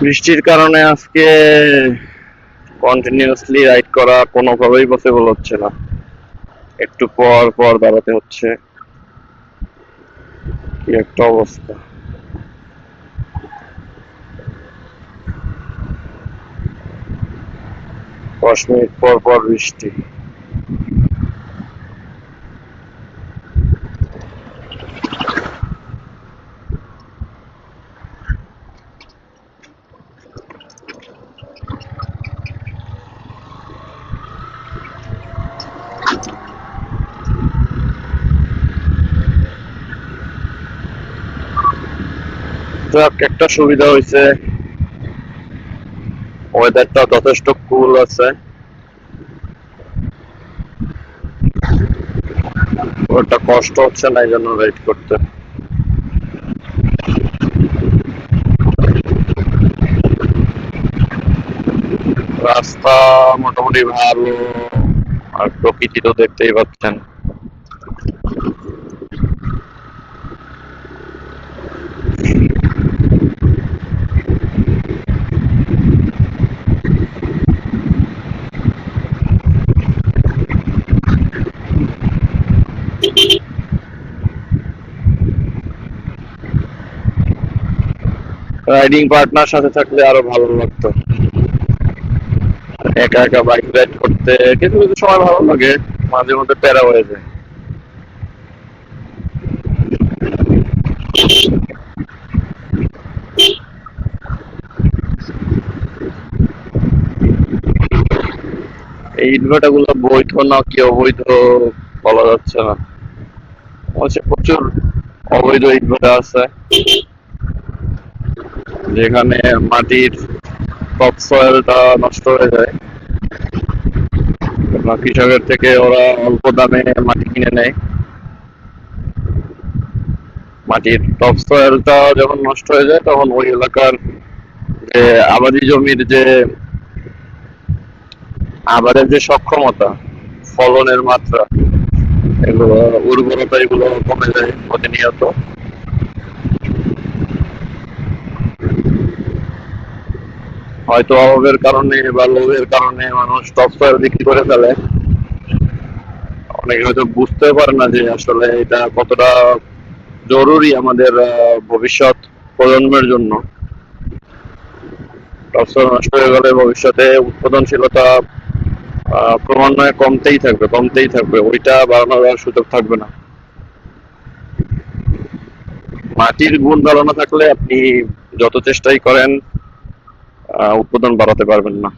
বৃষ্টির কারণে আজকে কন্টিনিউয়াসলি রাইড করা কোনোভাবেই পসিবল হচ্ছে না। একটু পর পর দাঁড়াতে হচ্ছে। কি একটা অবস্থা। দশ মিনিট পর পর বৃষ্টি। যাক, একটা সুবিধা হয়েছে। ওয়েদারটা যথেষ্ট কুল আছে। ওটা কষ্ট হচ্ছে না এই জন্য রাইড করতে। রাস্তা মোটামুটি ভালো, আর প্রকৃতি তো দেখতেই পাচ্ছেন। রাইডিং পার্টনার সাথে থাকলে আরও ভালো লাগতো। একা একা বাইক রাইড করতে কিছু কিছু সময় ভালো লাগে, মাঝে মধ্যে প্যারা হয়ে যায়। এই ইনভার্টারগুলো বৈধ না কি অবৈধ বলা যাচ্ছে না। প্রচুর অবৈধ ইনভার্টার আছে। যেখানে মাটির টপ সয়েলটা নষ্ট হয়ে যায়। কৃষকের থেকে ওরা অল্প দামে মাটি কিনে নেয়। মাটির টপ সয়েলটা যখন নষ্ট হয়ে যায়, তখন ওই এলাকার যে আবাদি জমির যে আবাদের যে সক্ষমতা, ফলনের মাত্রা, এগুলো উর্বরতা এগুলো কমে যায় প্রতিনিয়ত। হয়তো অভাবের কারণে বা লোভের কারণে মানুষ সয়েল বিক্রি করে ফেলে। অনেকে হয়তো বুঝতে পারে না যে আসলে এটা কতটা জরুরি আমাদের ভবিষ্যৎ প্রজন্মের জন্য। টপ নষ্ট হয়ে গেলে ভবিষ্যতে উৎপাদনশীলতা ক্রমান্বয়ে কমতেই থাকবে কমতেই থাকবে। ওইটা বাড়ানোর সুযোগ থাকবে না। মাটির গুণ ভালো না থাকলে আপনি যত চেষ্টাই করেন উৎপাদন বাড়াতে পারবেন না।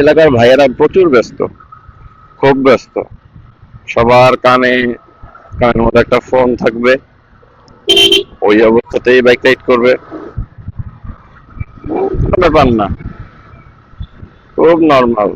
এলাকার ভাইয়েরা প্রচুর ব্যস্ত, খুব ব্যস্ত। সবার কানে, কানের মধ্যে একটা ফোন থাকবে। ওই অবস্থাতেই বাইক রাইড করবে। কোনো ব্যাপার না। খুব নর্মাল